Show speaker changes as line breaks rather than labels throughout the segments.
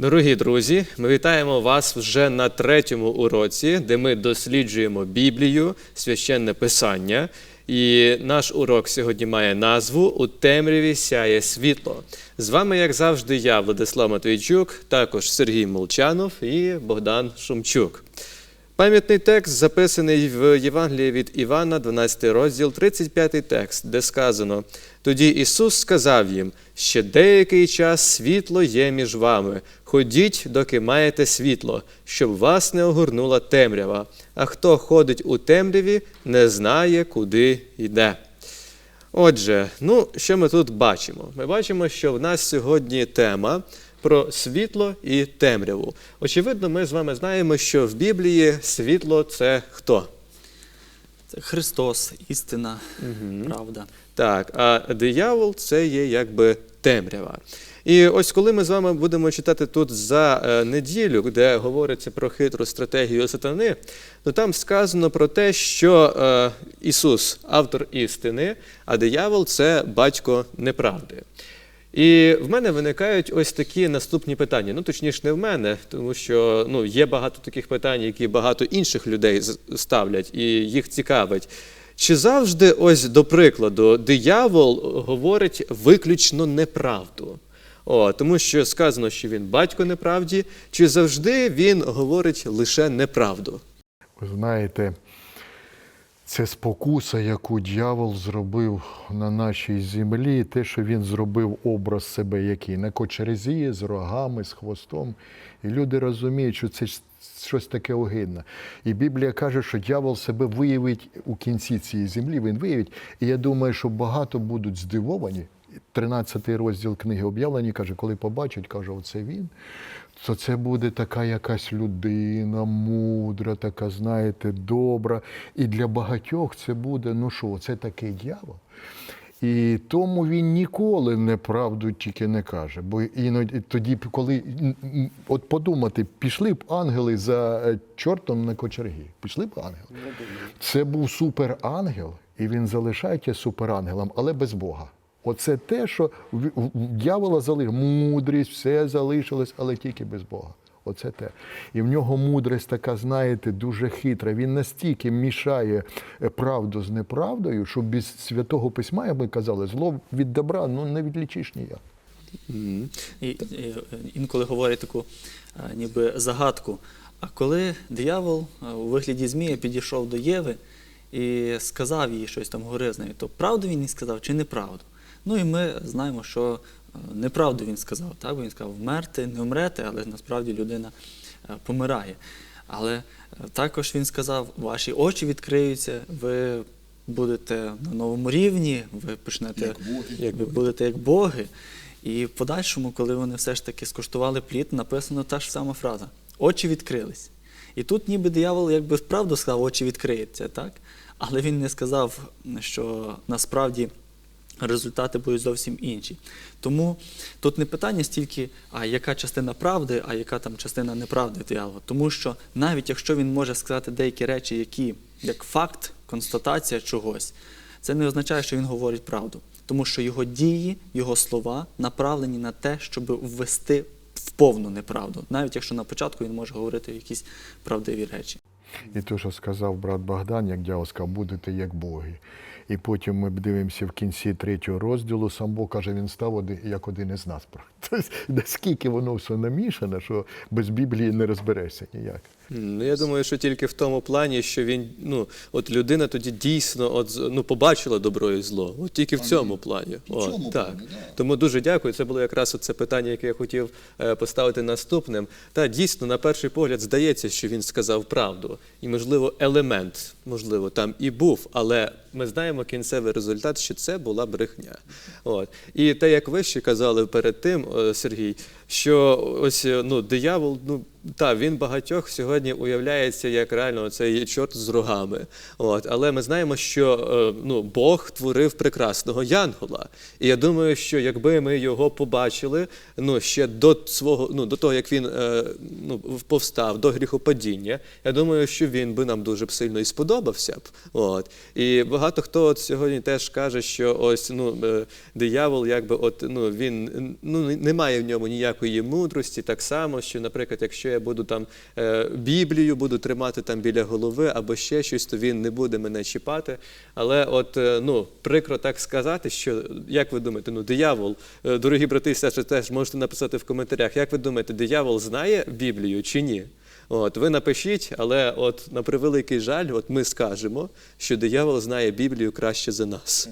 Дорогі друзі, ми вітаємо вас вже на третьому уроці, де ми досліджуємо Біблію, священне писання. І наш урок сьогодні має назву У темряві сяє світло. З вами, як завжди, я, Владислав Матвійчук, також Сергій Молчанов і Богдан Шумчук. Пам'ятний текст записаний в Євангелії від Івана, 12 розділ, 35 текст, де сказано: Тоді Ісус сказав їм: ще деякий час світло є між вами. Ходіть, доки маєте світло, щоб вас не огорнула темрява. А хто ходить у темряві, не знає, куди йде. Отже, ну що ми тут бачимо? Ми бачимо, що в нас сьогодні тема про світло і темряву. Очевидно, ми з вами знаємо, що в Біблії світло це хто?
Це Христос, істина, правда.
Так, а диявол це є якби темрява. І ось коли ми з вами будемо читати тут за е, неділю, де говориться про хитру стратегію сатани, то там сказано про те, що е, Ісус автор істини, а диявол це батько неправди. І в мене виникають ось такі наступні питання. Ну, точніше, не в мене, тому що ну, є багато таких питань, які багато інших людей ставлять, і їх цікавить. Чи завжди, ось до прикладу, диявол говорить виключно неправду? О, тому що сказано, що він батько неправді, чи завжди він говорить лише неправду?
Ви знаєте, це спокуса, яку дьявол зробив на нашій землі, те, що він зробив образ себе, який на кочерезі, з рогами, з хвостом. І люди розуміють, що це щось таке огидне. І Біблія каже, що дьявол себе виявить у кінці цієї землі, він виявить. І я думаю, що багато будуть здивовані. 13 розділ книги об'явлені каже, коли побачать, каже, оце він то це буде така якась людина мудра, така, знаєте, добра. І для багатьох це буде, ну що, це такий дьявол. І тому він ніколи неправду тільки не каже. Бо іноді тоді, коли от подумати, пішли б ангели за е, чортом на кочергі. Пішли б ангели. Це був суперангел, і він залишається суперангелом, але без Бога. Оце те, що в дьявола залишилось. Мудрість, все залишилось, але тільки без Бога. Оце те. І в нього мудрість така, знаєте, дуже хитра. Він настільки мішає е, правду з неправдою, що без святого письма, як ми казали, зло від добра ну, не відлічиш ніяк.
І, і е, інколи говорять таку е, ніби загадку. А коли диявол у вигляді Змія підійшов до Єви і сказав їй щось там нею, то правду він їй сказав чи неправду? Ну і ми знаємо, що е, неправду він сказав. Так? Бо він сказав, вмерти, не вмрете, але насправді людина е, помирає. Але е, також він сказав, ваші очі відкриються, ви будете на новому рівні, ви почнете
Як
ви будете як боги. І в подальшому, коли вони все ж таки скуштували плід, написано та ж сама фраза: очі відкрились. І тут ніби диявол якби вправду сказав, очі відкриються, так? Але він не сказав, що насправді результати будуть зовсім інші. Тому тут не питання стільки, а яка частина правди, а яка там частина неправди диявола. Тому що навіть якщо він може сказати деякі речі, які як факт, констатація чогось, це не означає, що він говорить правду. Тому що його дії, його слова направлені на те, щоб ввести в повну неправду, навіть якщо на початку він може говорити якісь правдиві речі.
І те, що сказав брат Богдан, як дьявол сказав, будете як боги. І потім ми дивимося в кінці третього розділу, сам Бог каже, він став один, як один із нас. Тобто, наскільки воно все намішане, що без Біблії не розберешся ніяк.
Ну, я думаю, що тільки в тому плані, що він, ну, от людина тоді дійсно от, ну, побачила добро і зло. От тільки в цьому плані. От, так. Тому дуже дякую. Це було якраз це питання, яке я хотів е, поставити наступним. Та дійсно, на перший погляд, здається, що він сказав правду. І, можливо, елемент, можливо, там і був, але ми знаємо кінцевий результат, що це була брехня. От. І те, як ви ще казали перед тим, е, Сергій, що ось е, ну, диявол, ну та він багатьох сьогодні уявляється як реально цей чорт з рогами. От, але ми знаємо, що е, ну, Бог творив прекрасного янгола. І я думаю, що якби ми його побачили ну, ще до свого, ну, до того, як він е, ну, повстав до гріхопадіння, я думаю, що він би нам дуже сильно і сподобався б. От. І багато хто от сьогодні теж каже, що ось ну е, диявол, якби от ну він ну немає в ньому ніякої мудрості. Так само, що, наприклад, якщо я буду там е, Біблію буду тримати там біля голови або ще щось, то він не буде мене чіпати. Але от е, ну прикро так сказати, що як ви думаєте, ну диявол, е, дорогі брати і сестри, теж можете написати в коментарях, як ви думаєте, диявол знає Біблію чи ні? От ви напишіть, але от на превеликий жаль, от ми скажемо, що диявол знає Біблію краще за нас.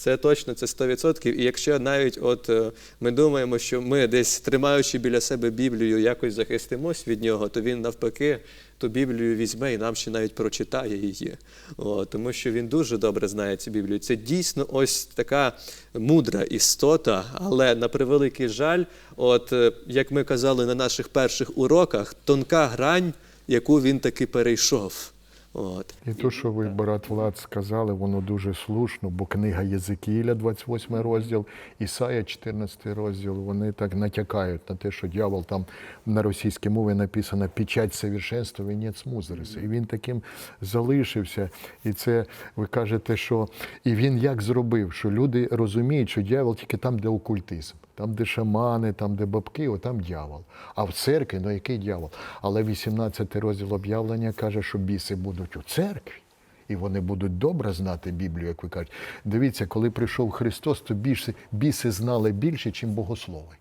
Це точно, це 100%. І якщо навіть от е, ми думаємо, що ми десь тримаючи біля себе Біблію, якось захистимось від нього, то він навпаки ту Біблію візьме і нам ще навіть прочитає її. О, тому що він дуже добре знає цю Біблію. Це дійсно ось така мудра істота, але на превеликий жаль, от е, як ми казали на наших перших уроках, тонка грань, яку він таки перейшов. От.
І то, що ви, брат Влад, сказали, воно дуже слушно, бо книга Єзикіїля, 28 розділ, Ісая, 14 розділ, вони так натякають на те, що дьявол там на російській мові написано печать совершенства, вінець мудрості. І він таким залишився. І це ви кажете, що і він як зробив, що люди розуміють, що дьявол тільки там, де окультизм. Там, де шамани, там, де бабки, о, там дьявол. А в церкві, ну який дьявол? Але 18 розділ об'явлення каже, що біси будуть у церкві. І вони будуть добре знати Біблію, як ви кажете. Дивіться, коли прийшов Христос, то більше, біси знали більше, ніж богослови.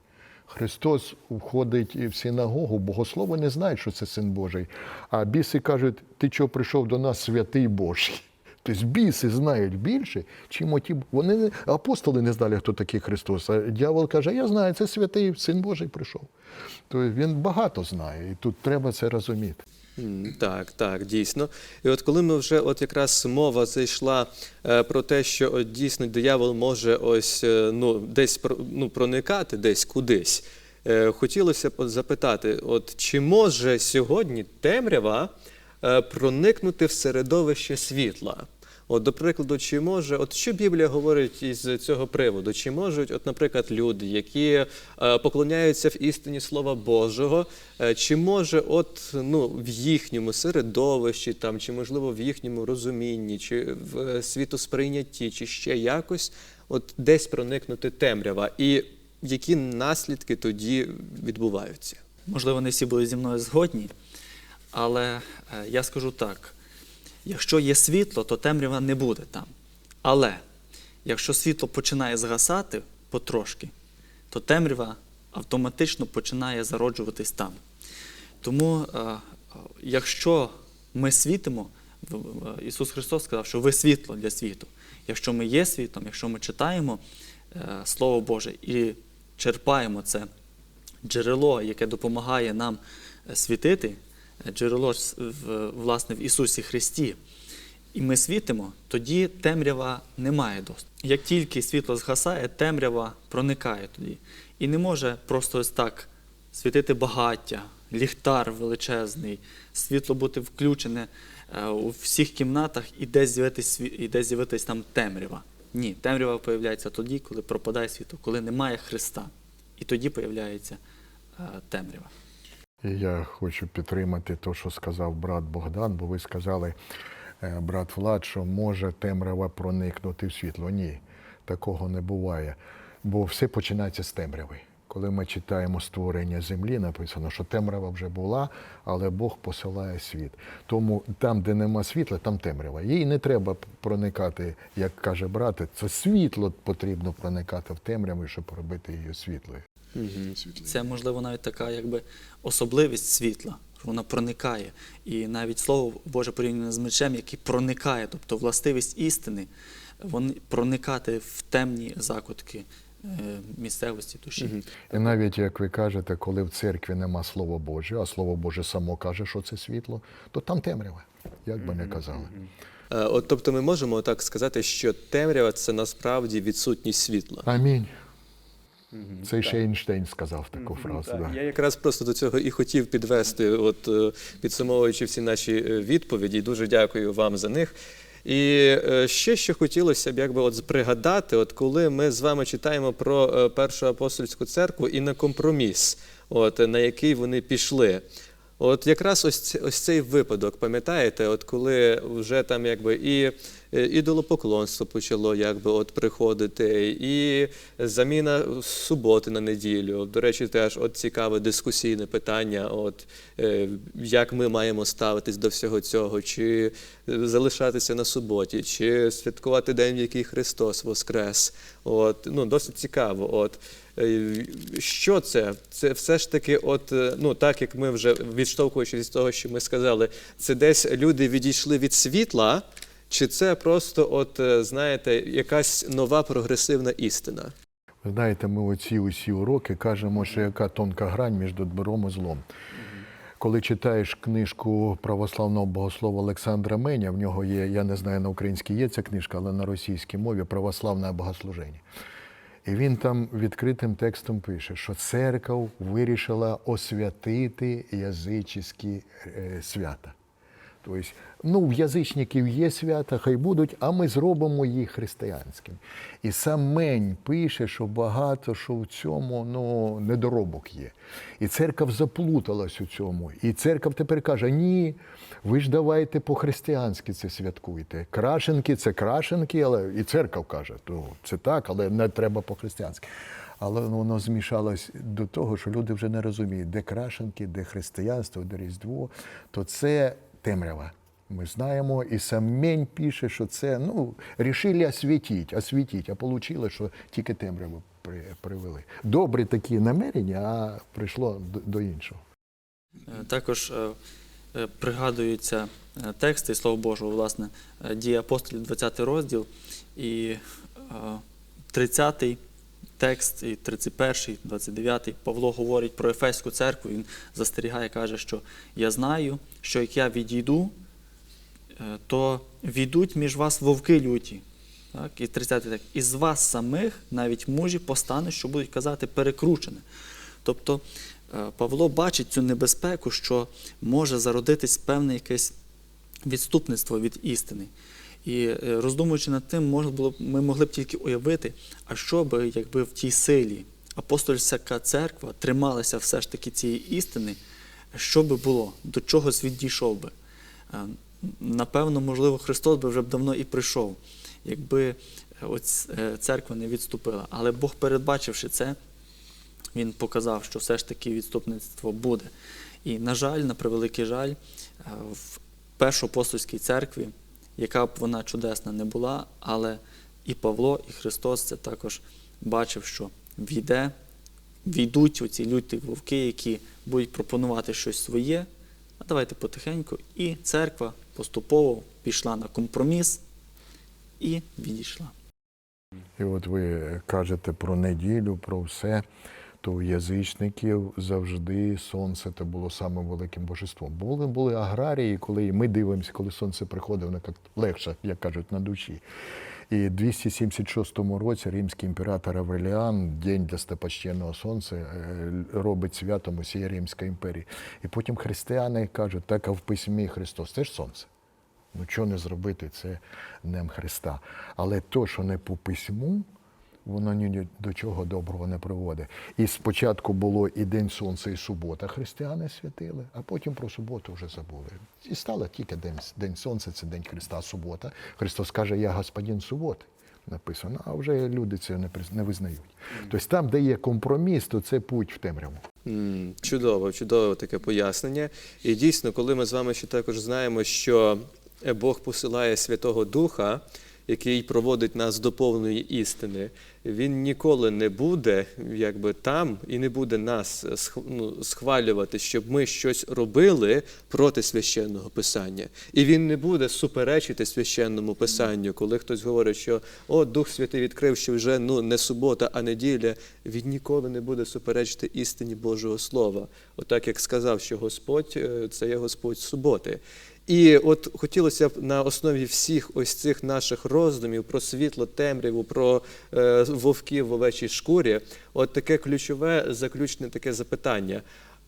Христос входить в синагогу, богослови не знають, що це син Божий. А біси кажуть, ти чого прийшов до нас, святий Божий? Тобто біси знають більше, чим оті. Вони апостоли не знали, хто такий Христос. А дьявол каже, я знаю, це святий син Божий прийшов. Тобто він багато знає, і тут треба це розуміти.
Так, так, дійсно. І от коли ми вже от якраз мова зайшла е, про те, що от дійсно диявол може ось е, ну десь про- ну, проникати десь кудись. е, Хотілося б запитати, от чи може сьогодні темрява проникнути в середовище світла? От, до прикладу, чи може, от що Біблія говорить із цього приводу? Чи можуть, от, наприклад, люди, які е, поклоняються в істині Слова Божого, е, чи може, от ну в їхньому середовищі, там, чи можливо в їхньому розумінні, чи в е, світосприйнятті, чи ще якось, от десь проникнути темрява, і які наслідки тоді відбуваються?
Можливо, не всі були зі мною згодні, але я скажу так: якщо є світло, то темрява не буде там. Але якщо світло починає згасати потрошки, то темрява автоматично починає зароджуватись там. Тому, е, е, якщо ми світимо, Ісус Христос сказав, що ви світло для світу. Якщо ми є світлом, якщо ми читаємо е, Слово Боже і черпаємо це джерело, яке допомагає нам світити, джерело власне в Ісусі Христі, і ми світимо, тоді темрява не має доступу. Як тільки світло згасає, темрява проникає тоді. І не може просто ось так світити багаття, ліхтар величезний, світло бути включене е, у всіх кімнатах і десь з'явитись, з'явитись там темрява. Ні, темрява появляється тоді, коли пропадає світло, коли немає Христа. І тоді появляється е, темрява.
Я хочу підтримати те, що сказав брат Богдан, бо ви сказали, е, брат Влад, що може темрява проникнути в світло. Ні, такого не буває. Бо все починається з темряви. Коли ми читаємо створення землі, написано, що темрява вже була, але Бог посилає світ. Тому там, де нема світла, там темрява. Їй не треба проникати, як каже брат, це світло потрібно проникати в темряву, щоб робити її світлою.
Це можливо навіть така якби особливість світла, вона проникає. І навіть слово Боже порівняно з мечем, який проникає, тобто властивість істини, вони проникати в темні закутки е, місцевості душі.
І навіть як ви кажете, коли в церкві нема Слова Боже, а Слово Боже само каже, що це світло, то там темрява, як би не казали.
Е, От, тобто, ми можемо так сказати, що темрява це насправді відсутність світла.
Амінь. Це ще Ейнштейн сказав таку фразу.
Так,
да.
Я якраз просто до цього і хотів підвести, от е, підсумовуючи всі наші е, відповіді. Дуже дякую вам за них. І е, ще що хотілося б якби от пригадати, от коли ми з вами читаємо про першу апостольську церкву і на компроміс, от на який вони пішли. От якраз ось, ось цей випадок, пам'ятаєте, от коли вже там якби і ідолопоклонство почало якби от приходити, і заміна суботи на неділю. До речі, теж от цікаве дискусійне питання, от е, як ми маємо ставитись до всього цього, чи е, залишатися на суботі, чи святкувати день, в який Христос воскрес. От ну досить цікаво. От Е, Що це? Це все ж таки, от е, ну так як ми вже відштовхуючись з того, що ми сказали, це десь люди відійшли від світла, чи це просто, от е, знаєте, якась нова прогресивна істина?
Ви знаєте, ми оці усі уроки кажемо, що яка тонка грань між добром і злом. Коли читаєш книжку православного богослова Олександра Меня, в нього є, я не знаю, на українській є ця книжка, але на російській мові православне богослуження. І він там відкритим текстом пише, що церква вирішила освятити язичні е, свята. Тобто, ну, в язичників є свята, хай будуть, а ми зробимо їх християнським. І сам Мень пише, що багато що в цьому ну, недоробок є. І церква заплуталась у цьому. І церква тепер каже: ні, ви ж давайте по-християнськи це святкуйте. Крашенки це крашенки, але і церква каже, то це так, але не треба по-християнськи. Але воно змішалось до того, що люди вже не розуміють, де крашенки, де християнство, де Різдво, то це темрява. Ми знаємо, і сам Мень пише, що це ну, рішили освітити, освітити, а вийшло, що тільки темряву привели. Добрі такі намірення, а прийшло до, іншого.
Е, Також е, е, пригадуються тексти Слова Божого, власне, дії апостолів, 20 розділ і е, 30 текст, і 31, 29. Павло говорить про Ефеську церкву. Він застерігає, каже, що я знаю, що як я відійду, е, то війдуть між вас вовки люті. Так? І 30 так. Із вас самих навіть мужі постануть, що будуть казати перекручене. Тобто е, Павло бачить цю небезпеку, що може зародитись певне якесь відступництво від істини. І е, роздумуючи над тим, можна було ми могли б тільки уявити, а що би, якби в тій силі апостольська церква трималася все ж таки цієї істини, що би було, до чогось відійшов би. Е, Напевно, можливо, Христос би вже б давно і прийшов, якби ось е, церква не відступила. Але Бог, передбачивши це, він показав, що все ж таки відступництво буде. І, на жаль, на превеликий жаль, в першоапостольській церкві, яка б вона чудесна не була, але і Павло, і Христос це також бачив, що війде, війдуть оці люті вовки, які будуть пропонувати щось своє. А давайте потихеньку. І церква поступово пішла на компроміс і відійшла.
І от ви кажете про неділю, про все, то у язичників завжди сонце це було самим великим божеством. Були, були аграрії, коли ми дивимося, коли сонце приходить, воно як легше, як кажуть, на душі. І в 276 році римський імператор Авреліан, день достопочтенного сонця, е, робить святом усієї Римської імперії. І потім християни кажуть, так а в письмі Христос, це ж сонце. Ну, чого не зробити це днем Христа? Але то, що не по письму, воно ні до чого доброго не приводить. І спочатку було і День Сонця, і субота християни святили, а потім про суботу вже забули. І стало тільки День, день Сонця, це День Христа, субота. Христос каже, я господин суботи. Написано, а вже люди це не, не визнають. Тобто там, де є компроміс, то це путь в темряву.
Чудово, чудове таке пояснення. І дійсно, коли ми з вами ще також знаємо, що е, Бог посилає Святого Духа, який проводить нас до повної істини, він ніколи не буде якби там і не буде нас е, ну, схвалювати, щоб ми щось робили проти священного писання. І він не буде суперечити священному писанню, коли хтось говорить, що о, Дух Святий відкрив, що вже ну не субота, а неділя. Він ніколи не буде суперечити істині Божого Слова. Отак як сказав, що Господь е, це є Господь суботи. І от хотілося б на основі всіх ось цих наших роздумів про світло, темряву, про е, вовків в овечій шкурі, от таке ключове заключне таке запитання.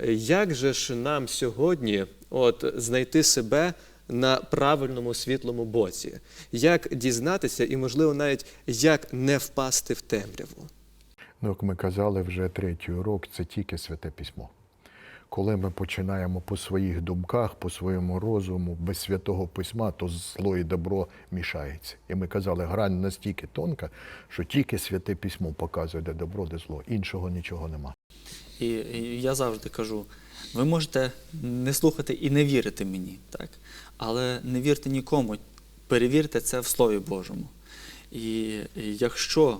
Як же ж нам сьогодні от, знайти себе на правильному світлому боці? Як дізнатися і, можливо, навіть як не впасти в темряву?
Ну, як ми казали, вже третій урок це тільки святе письмо. Коли ми починаємо по своїх думках, по своєму розуму, без святого письма, то зло і добро мішається. І ми казали, грань настільки тонка, що тільки святе письмо показує, де добро, де зло. Іншого нічого нема.
І, я завжди кажу: ви можете не слухати і не вірити мені, так? але не вірте нікому, перевірте це в Слові Божому. І якщо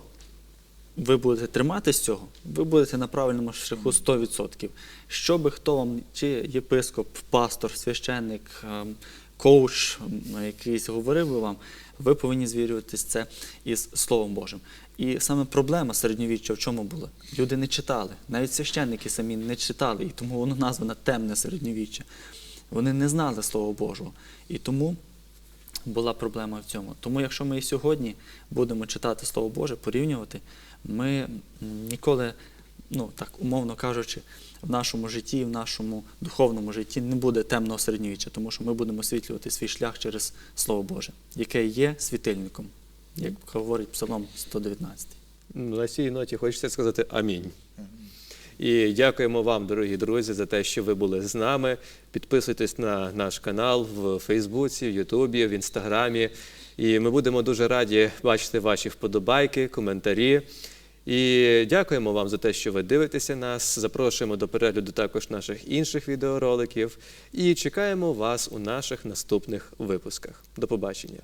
ви будете триматись цього, ви будете на правильному шляху 100%. Що би хто вам, чи єпископ, пастор, священник, ем, коуч ем, якийсь говорив би вам, ви повинні звірюватись це із Словом Божим. І саме проблема середньовіччя в чому була? Люди не читали, навіть священники самі не читали, і тому воно названо темне середньовіччя. Вони не знали Слова Божого. І тому була проблема в цьому. Тому, якщо ми і сьогодні будемо читати Слово Боже, порівнювати, ми ніколи, ну так умовно кажучи, в нашому житті, в нашому духовному житті не буде темного середньовіччя, тому що ми будемо освітлювати свій шлях через Слово Боже, яке є світильником, як говорить Псалом 119.
Ну, На цій ноті хочеться сказати амінь. І дякуємо вам, дорогі друзі, за те, що ви були з нами. Підписуйтесь на наш канал в Фейсбуці, в Ютубі, в Інстаграмі. І ми будемо дуже раді бачити ваші вподобайки, коментарі. І дякуємо вам за те, що ви дивитеся нас. Запрошуємо до перегляду також наших інших відеороликів. І чекаємо вас у наших наступних випусках. До побачення.